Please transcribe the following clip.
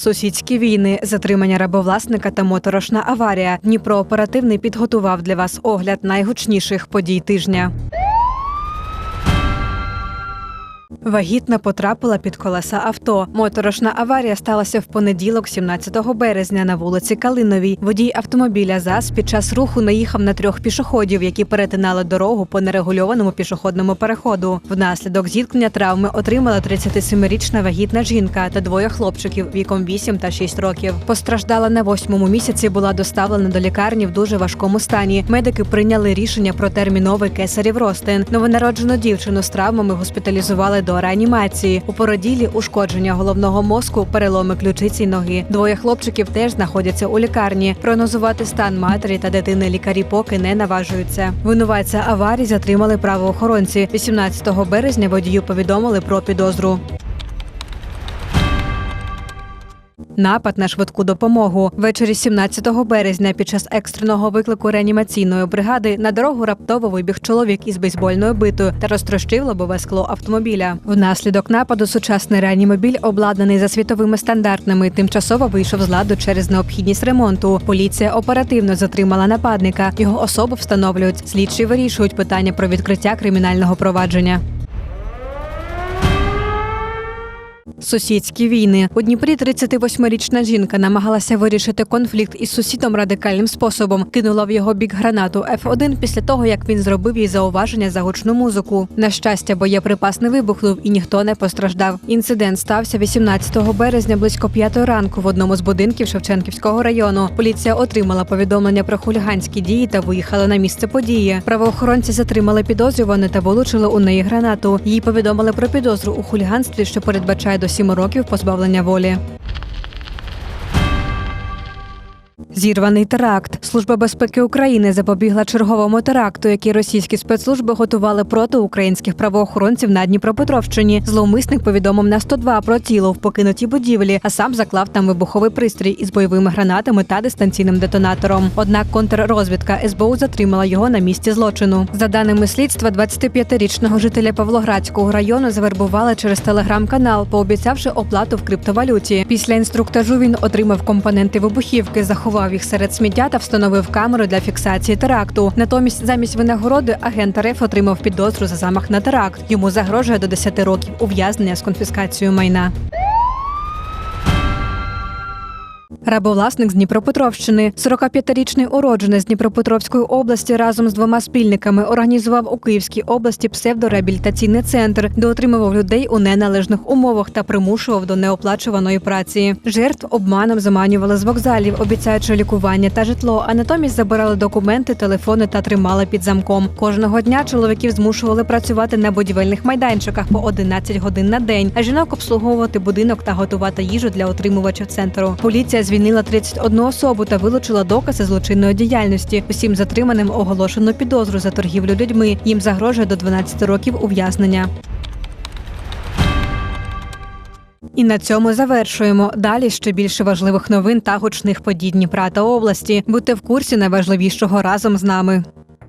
Сусідські війни, затримання рабовласника та моторошна аварія. Дніпро оперативний підготував для вас огляд найгучніших подій тижня. Вагітна потрапила під колеса авто. Моторошна аварія сталася в понеділок, 17 березня, на вулиці Калиновій. Водій автомобіля ЗАЗ під час руху наїхав на трьох пішоходів, які перетинали дорогу по нерегульованому пішохідному переходу. Внаслідок зіткнення травми отримала 37-річна вагітна жінка та двоє хлопчиків віком 8 та 6 років. Постраждала на восьмому місяці, була доставлена до лікарні в дуже важкому стані. Медики прийняли рішення про терміновий кесарів розтин. Новонароджену дівчину з травмами госпіталізували до реанімації. У породілі ушкодження головного мозку, переломи ключиці й ноги. Двоє хлопчиків теж знаходяться у лікарні. Прогнозувати стан матері та дитини лікарі поки не наважуються. Винуватця аварії затримали правоохоронці. 18 березня водію повідомили про підозру. Напад на швидку допомогу ввечері 17 березня під час екстреного виклику реанімаційної бригади на дорогу раптово вибіг чоловік із бейсбольною битою та розтрощив лобове скло автомобіля. Внаслідок нападу сучасний реанімобіль, обладнаний за світовими стандартами, тимчасово вийшов з ладу через необхідність ремонту. Поліція оперативно затримала нападника. Його особу встановлюють. Слідчі вирішують питання про відкриття кримінального провадження. Сусідські війни у Дніпрі 38-річна жінка намагалася вирішити конфлікт із сусідом радикальним способом. Кинула в його бік гранату F1 після того, як він зробив їй зауваження за гучну музику. На щастя, боєприпас не вибухнув і ніхто не постраждав. Інцидент стався 18 березня близько 5 ранку в одному з будинків Шевченківського району. Поліція отримала повідомлення про хуліганські дії та виїхала на місце події. Правоохоронці затримали підозрювану та вилучили у неї гранату. Їй повідомили про підозру у хуліганстві, що передбачає до 7 років позбавлення волі. Зірваний теракт. Служба безпеки України запобігла черговому теракту, який російські спецслужби готували проти українських правоохоронців на Дніпропетровщині. Зловмисник повідомив на 102 про тіло в покинутій будівлі, а сам заклав там вибуховий пристрій із бойовими гранатами та дистанційним детонатором. Однак контррозвідка СБУ затримала його на місці злочину. За даними слідства, 25-річного жителя Павлоградського району завербували через телеграм-канал, пообіцявши оплату в криптовалюті. Після інструктажу він отримав компоненти вибухівки, заховав їх серед сміття та встановив камеру для фіксації теракту. Натомість, замість винагороди, агент РФ отримав підозру за замах на теракт. Йому загрожує до 10 років ув'язнення з конфіскацією майна. Рабовласник з Дніпропетровщини, 45-річний уродженець Дніпропетровської області разом з двома спільниками організував у Київській області псевдореабілітаційний центр, де отримував людей у неналежних умовах та примушував до неоплачуваної праці. Жертв обманом заманювали з вокзалів, обіцяючи лікування та житло, а натомість забирали документи, телефони та тримали під замком. Кожного дня чоловіків змушували працювати на будівельних майданчиках по 11 годин на день, а жінок обслуговувати будинок та готувати їжу для отримувачів центру. Поліція звільнила 31 особу та вилучила докази злочинної діяльності. Усім затриманим оголошено підозру за торгівлю людьми. Їм загрожує до 12 років ув'язнення. І на цьому завершуємо. Далі ще більше важливих новин та гучних подій Дніпра та області. Будьте в курсі найважливішого разом з нами.